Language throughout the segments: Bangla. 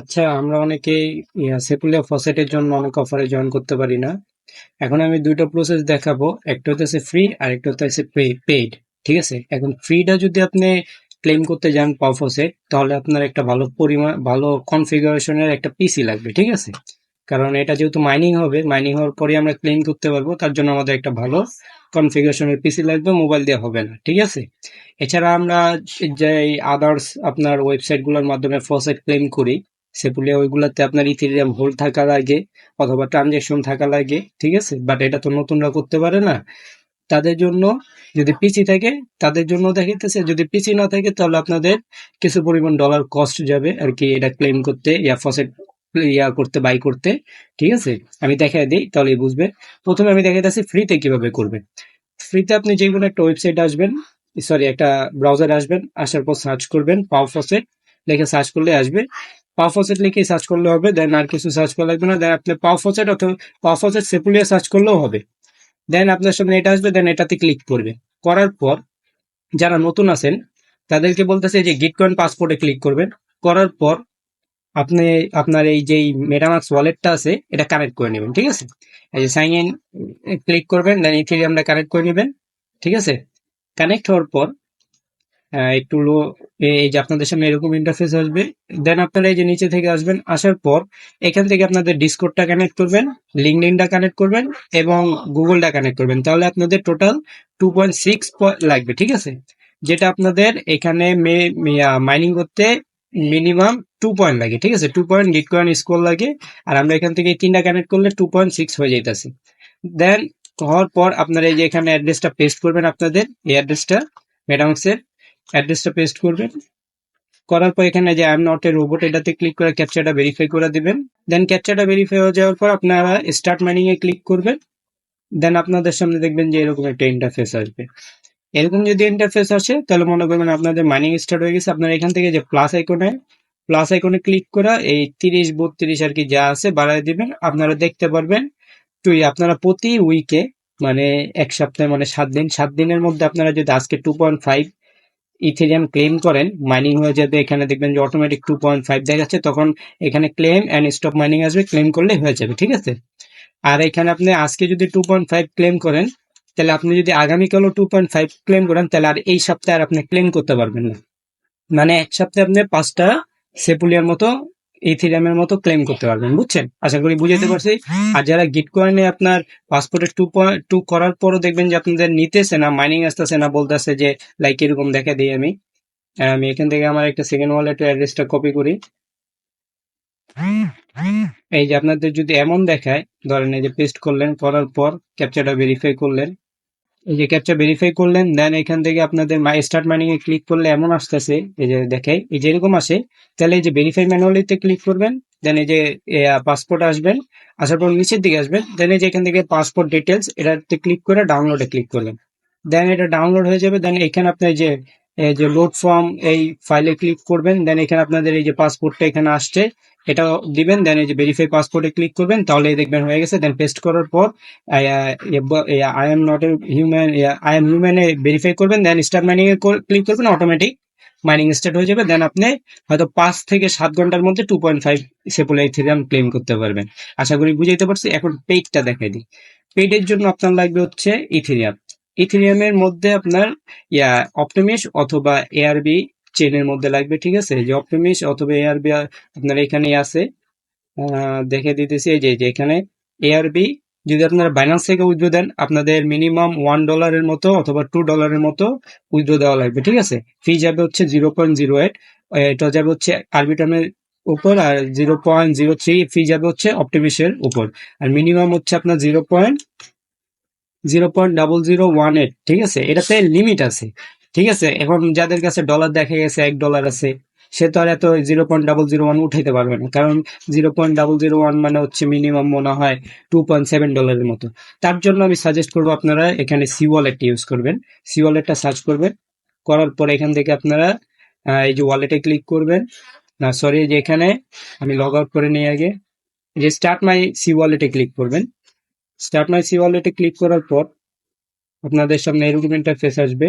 আচ্ছা আমরা অনেকেই সেপুলিয়া ফসেটের জন্য অনেক অফারে জয়েন করতে পারি না। এখন আমি দুইটা প্রসেস দেখাবো, একটা হচ্ছে ফ্রি আর একটা হচ্ছে পেইড ঠিক আছে? এখন ফ্রিটা যদি আপনি ক্লেম করতে যান পাওফসেট তাহলে আপনার একটা ভালো পরিমাণ ভালো কনফিগারেশনের একটা পিসি লাগবে, ঠিক আছে? কারণ এটা যেহেতু মাইনিং হবে মাইনিং হওয়ার পরে আমরা ক্লেম করতে পারব, তার জন্য আমাদের একটা ভালো কনফিগারেশনের পিসি লাগবে মোবাইল দিয়ে হবে না, ঠিক আছে? এছাড়া আমরা যে আদার্স আপনার ওয়েবসাইটগুলোর মাধ্যমে ফসেট ক্লেম করি, সেগুলো, ওইগুলোতে আপনার ইথেরিয়াম হোল্ড থাকা লাগে, অথবা ট্রানজেকশন থাকা লাগে, ঠিক আছে? বাট এটা তো নতুনরা করতে পারে না। তাদের জন্য যদি পিসি থাকে, তাদের জন্য দেখাইতেছে, যদি পিসি না থাকে, তাহলে আপনাদের কিছু পরিমাণ ডলার কস্ট যাবে, আর কি এটা ক্লেম করতে, ইয়া ফসেট ইয়া করতে বাই করতে, ঠিক আছে? আমি দেখাই দিই তাহলে বুঝবে। প্রথমে আমি দেখাইতেছি ফ্রিতে কীভাবে করবেন। ফ্রিতে আপনি যে কোনো একটা ওয়েবসাইট আসবেন সরি একটা ব্রাউজার আসবেন, আসার পর সার্চ করবেন পাও ফসেট লিখে সার্চ করলে আসবে। পাও ফসেট লিখে সার্চ করলে হবে দেন আর কিছু সার্চ করা লাগবে না দেন আপনি পাও ফসেট অথবা পাও ফসেট সেপুলিয়া সার্চ করলেও হবে। দেন আপনার সামনে এটা আসবে দেন এটাতে ক্লিক করবে। করার পর যারা নতুন আছেন, তাদেরকে বলতেছে যে গিটকয়েন পাসপোর্টে ক্লিক করবেন। করার পর আপনি আপনার এই যেই মেটামাক্স ওয়ালেটটা আছে, এটা কানেক্ট করে নেবেন, ঠিক আছে? এই যে সাইন ইন ক্লিক করবেন দেন ইথেরিয়ামটা কানেক্ট করে নেবেন, ঠিক আছে? কানেক্ট হওয়ার পর একটু লো এই যে আপনাদের সামনে এরকম ইন্টারফেস আসবে দেন আপনারা এই যে নিচে থেকে আসবেন, আসার পর, এখান থেকে আপনাদের ডিসকোডটা কানেক্ট করবেন লিঙ্কডিনটা কানেক্ট করবেন, এবং গুগলটা কানেক্ট করবেন। তাহলে আপনাদের টোটাল টু পয়েন্ট সিক্স লাগবে, ঠিক আছে? যেটা আপনাদের এখানে মাইনিং করতে মিনিমাম টু পয়েন্ট লাগে, ঠিক আছে? টু পয়েন্ট গিট কয়েন স্কোর লাগে, আর আমরা এখান থেকে তিনটা কানেক্ট করলে টু পয়েন্ট সিক্স হয়ে যাইতেছে। দেন হওয়ার পর আপনারা এই যে এখানে অ্যাড্রেসটা পেস্ট করবেন আপনাদের, এই অ্যাড্রেসটা মেটামাক্সের অ্যাড্রেসটা পেস্ট করবেন। করার পর এখানে যে I am not a robot এটাতে ক্লিক করে ক্যাপচারটা ভেরিফাই করে দিবেন। দেন ক্যাপচারটা ভেরিফাই হয়ে যাওয়ার পর আপনারা স্টার্ট মাইনিং এ ক্লিক করবেন। দেন আপনাদের সামনে দেখবেন যে এরকম একটা ইন্টারফেস আসবে। এরকম যদি ইন্টারফেস আসে, তাহলে মনে করবেন আপনাদের মাইনিং স্টার্ট হয়ে গেছে। আপনারা এখান থেকে যে প্লাস আইকনে প্লাস আইকনে ক্লিক করা এই তিরিশ, বত্রিশ আর কি যা আছে বাড়ায় দিবেন। আপনারা দেখতে পারবেন এই আপনারা প্রতি উইকে মানে এক সপ্তাহে মানে সাত দিন, সাত দিনের মধ্যে আপনারা যদি আজকে two point five Ethereum claim করেন মাইনিং হয়ে যাবে, এখানে দেখবেন যে অটোমেটিক টু পয়েন্ট ফাইভ দেখাচ্ছে তখন এখানে ক্লেম অ্যান্ড স্টপ মাইনিং আসবে ক্লেম করলে হয়ে যাবে, ঠিক আছে? আর এখানে আপনি আজকে যদি টু পয়েন্ট ফাইভ ক্লেম করেন, তাহলে আপনি যদি আগামীকালও টু পয়েন্ট ফাইভ ক্লেম করেন, তাহলে আর এই সপ্তাহে আর আপনি ক্লেম করতে পারবেন না। মানে এক সপ্তাহে আপনি পাঁচটা সেপুলিয়ার মতো, ইথিরিয়ামের মতো ক্লেম করতে পারবেন, বুঝছেন? আশা করি বুঝাতে পারছি। আর যারা গিট কয়েনে আপনার পাসপোর্টে টু পয়েন্ট টু করার পরও দেখবেন যে আপনাদের নিতেছে না মাইনিং আসতেছে না, বলতেছে যে লাইক এরকম দেখা দিই আমি। আমি এখান থেকে আমার একটা সেকেন্ড ওয়ালেটের অ্যাড্রেসটা কপি করি। এই যে আপনাদের যদি এমন দেখায়, ধরেন এই যে পেস্ট করলেন, করার পর ক্যাপচারটা ভেরিফাই করলেন এই যে ক্যাপচা ভেরিফাই করলেন দেন এখান থেকে আপনাদের মাই স্টার্ট মাইনিং এ ক্লিক করলে এমন আসতেছে, এই যে দেখে এই যে এরকম আসে, তাহলে এই যে ভেরিফাই ম্যানুয়ালিতে ক্লিক করবেন দেন এই যে পাসপোর্ট আসবেন, আসার পর নিচের দিকে আসবেন দেন এই যে এখান থেকে পাসপোর্ট ডিটেলস এটাতে ক্লিক করে ডাউনলোডে ক্লিক করলেন। দেন এটা ডাউনলোড হয়ে যাবে দেন এখানে আপনার যে এই যে লোড ফর্ম এই ফাইলে ক্লিক করবেন দেন এখানে আপনাদের এই যে পাসপোর্টটা এখানে আসছে এটা দিবেন দেন এই যে ভেরিফাই পাসপোর্টে ক্লিক করবেন তাহলে দেখবেন হয়ে গেছে দেন পেস্ট করার পর I am not a human I am human verify করবেন দেন স্টার্ট মাইনিং এ ক্লিক করবেন অটোমেটিক মাইনিং স্টার্ট হয়ে যাবে দেন আপনি হয়তো পাঁচ থেকে সাত ঘণ্টার মধ্যে two point five Sepolia Ethereum claim করতে পারবেন। আশা করি বুঝাইতে পারছি, এখন পেইডটা দেখাই দিই। পেইডের জন্য আপনার লাগবে হচ্ছে ইথেরিয়াম ইথেরিয়ামের মধ্যে আপনার, ইয়া অপটিমিস অথবা এআরবি চেনের মধ্যে লাগবে, ঠিক আছে? যে অপটিমিস অথবা এআরবি আপনার এখানে আছে। দেখে দিতেছি, এই যে এখানে এআরবি যদি আপনারা বাইন্যান্স থেকে উইথড্র দেন, আপনাদের মিনিমাম ওয়ান ডলারের মতো অথবা টু ডলারের মতো উইথড্র দেওয়া লাগবে, ঠিক আছে? ফি যাবে হচ্ছে জিরো পয়েন্ট জিরো এইট এটা যাবে হচ্ছে আরবিটামের উপর আর zero point zero three fee যাবে হচ্ছে অপটিমিসের উপর। আর মিনিমাম হচ্ছে আপনার zero point zero point double zero one eight, ঠিক আছে? এটাতে লিমিট আছে, ঠিক আছে? এখন যাদের কাছে ডলার দেখা গেছে, এক ডলার আছে, সে তো আর এত zero point double zero one উঠাইতে পারবে না। কারণ zero point double zero one মানে হচ্ছে মিনিমাম মনে হয় টু পয়েন্ট সেভেন ডলারের মতো। তার জন্য আমি সাজেস্ট করব আপনারা এখানে সি ওয়ালেটটা ইউজ করবেন। সি ওয়ালেটটা সার্চ করবেন। করার পর এখান থেকে আপনারা এই যে ওয়ালেটে ক্লিক করবেন। না সরি যে এখানে আমি লগ আউট করে নিই আগে। যে স্টার্ট মাই সি ওয়ালেটে ক্লিক করবেন। স্টার্ট মাই সি ওয়ালেটে ক্লিক করার পর আপনাদের সামনে এরকম ইন্টারফেস আসবে।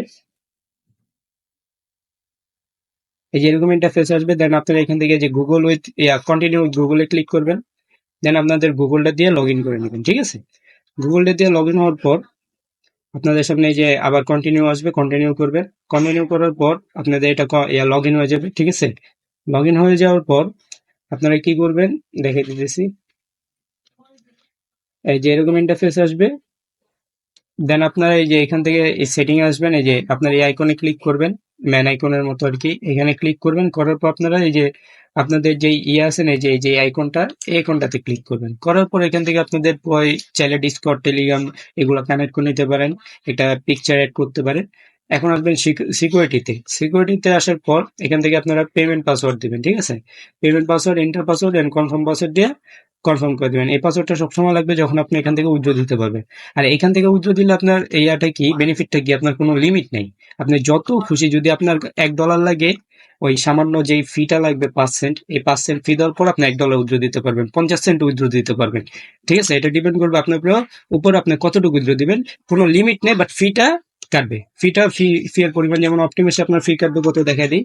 এই যে এরকম ইন্টারফেস আসবে দেন আপনারা এখান থেকে যে গুগল উইথ কন্টিনিউ গুগলে ক্লিক করবেন। দেন আপনাদের গুগলটা দিয়ে লগ ইন করে নেবেন, ঠিক আছে? গুগলটা দিয়ে লগ ইন হওয়ার পর আপনাদের সামনে যে আবার কন্টিনিউ আসবে কন্টিনিউ করবেন কন্টিনিউ করার পর আপনাদের এটা লগ ইন হয়ে যাবে, ঠিক আছে? লগ ইন হয়ে যাওয়ার পর আপনারা কি করবেন? দেখে দিতেছি। এই যে এরকম ইন্টারফেস আসবে দেন আপনারা এই যে এখান থেকে এই সেটিং আসবেন, এই যে আপনার এই আইকনে ক্লিক করবেন ম্যান আইকনের মতো আর কি এখানে ক্লিক করবেন, করার পর আপনারা এই যে আপনাদের যে ইয়ে আছেন এই যে এই যে আইকনটা এই আইকনটাতে ক্লিক করবেন। করার পর এখান থেকে আপনাদের চাইলে ডিসকর্ড টেলিগ্রাম এগুলো কানেক্ট করে নিতে পারেন, এটা পিকচার অ্যাড করতে পারেন। এখন আসবেন সিকিউরিটিতে সিকিউরিটিতে আসার পর এখান থেকে আপনারা পেমেন্ট পাসওয়ার্ড দিবেন, ঠিক আছে? Payment password enter password and confirm password দিয়ে কনফার্ম করে দিবেন। এই পাসওয়ার্ডটা সবসময় লাগবে যখন আপনি এখান থেকে উইথড্র দিতে পারবেন। আর এখান থেকে উইথড্র দিলে আপনার এইটা কি বেনিফিটটা কি, আপনার কোনো লিমিট নেই। আপনি যত খুশি যদি আপনার এক ডলার লাগে, ওই সামান্য যেই ফিটা লাগবে পাঁচ সেন্ট এই পাঁচ সেন্ট ফি দেওয়ার পর আপনি এক ডলার উইথড্র দিতে পারবেন, পঞ্চাশ সেন্ট উইথড্র দিতে পারবেন। ঠিক আছে? এটা ডিপেন্ড করবে আপনার উপর আপনি কতটুকু উইথড্র দিবেন। কোনো লিমিট নেই বাট ফিটা কাটবে। ফিটা ফি ফি এর পরিমাণ যেমন অপটিমিসে আপনার ফি কাটবে কত দেখা দিই।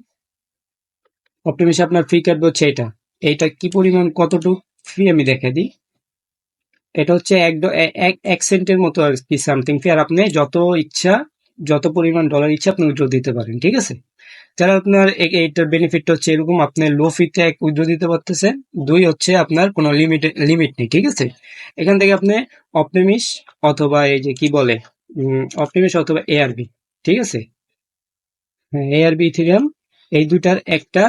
অপটিমিসে আপনার ফি কাটবে হচ্ছে এটা। এইটা কি পরিমাণ, কতটুকু? ফি আমি দেখা দিই। এটা হচ্ছে এক এক সেন্টের মতো আর কি সামথিং ফি আর আপনি যত ইচ্ছা, যত পরিমাণ ডলার ইচ্ছা আপনি উইথড্র দিতে পারেন, ঠিক আছে? যারা আপনার এইটার বেনিফিটটা হচ্ছে এরকম, আপনি লো ফিতে এক উইথড্র দিতে পারতেছেন, দুই হচ্ছে আপনার কোনো লিমিট লিমিট নেই, ঠিক আছে? এখান থেকে আপনি অপটিমিস অথবা এই যে কি বলে অপটিমিস অথবা এআরবি ঠিক আছে? হ্যাঁ এআরবি ইথেরিয়াম এই দুইটার একটা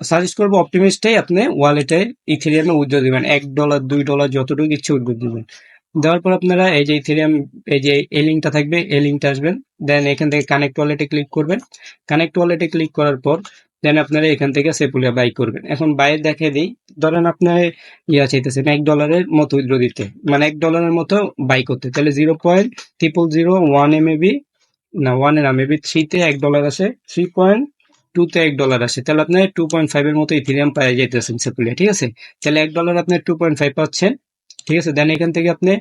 সাজেস্ট করব অপটিমিস্টটাই আপনি ওয়ালেটে ইথেরিয়ামে উইথড্র দিবেন। এক ডলার দুই ডলার যতটুকু ইচ্ছে উইথড্র দিবেন। দেওয়ার পর আপনারা এই যে ইথেরিয়াম এই যে এই লিঙ্কটা থাকবে, এই লিঙ্কটা আসবেন। দেন এখান থেকে কানেক্ট ওয়ালেটে ক্লিক করবেন। কানেক্ট ওয়ালেটে ক্লিক করার পর দেন আপনারা এখান থেকে সেপুলিয়া বাই করবেন। এখন বাইরে দেখে দিই। ধরেন আপনার ইয়া চাইতেছেন এক ডলারের মতো উইথড্র দিতে। মানে এক ডলারের মতো বাই করতে। তাহলে zero point triple zero one M A B না ওয়ানের মেবি থ্রিতে এক ডলার আসে। থ্রি পয়েন্ট টুতে এক ডলার আসে। তাহলে আপনার টু পয়েন্ট ফাইভ এর মতো ইথিরিয়াম পাওয়া যাইতেছেন সেপুলে ঠিক আছে? তাহলে এক ডলার আপনার টু পয়েন্ট ফাইভ পাচ্ছেন, ঠিক আছে? দেন এখান থেকে আপনি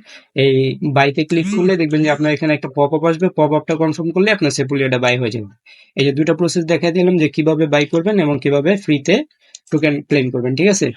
এই বাইতে ক্লিক করলে দেখবেন যে আপনার এখানে একটা পপ আপ আসবে। পপ আপটা কনফার্ম করলে আপনার সেপুলিয়াটা বাই হয়ে যাবে। এই যে দুটো প্রসেস দেখা দিলাম যে কীভাবে বাই করবেন এবং কীভাবে ফ্রিতে টোকেন ক্লেম করবেন, ঠিক আছে?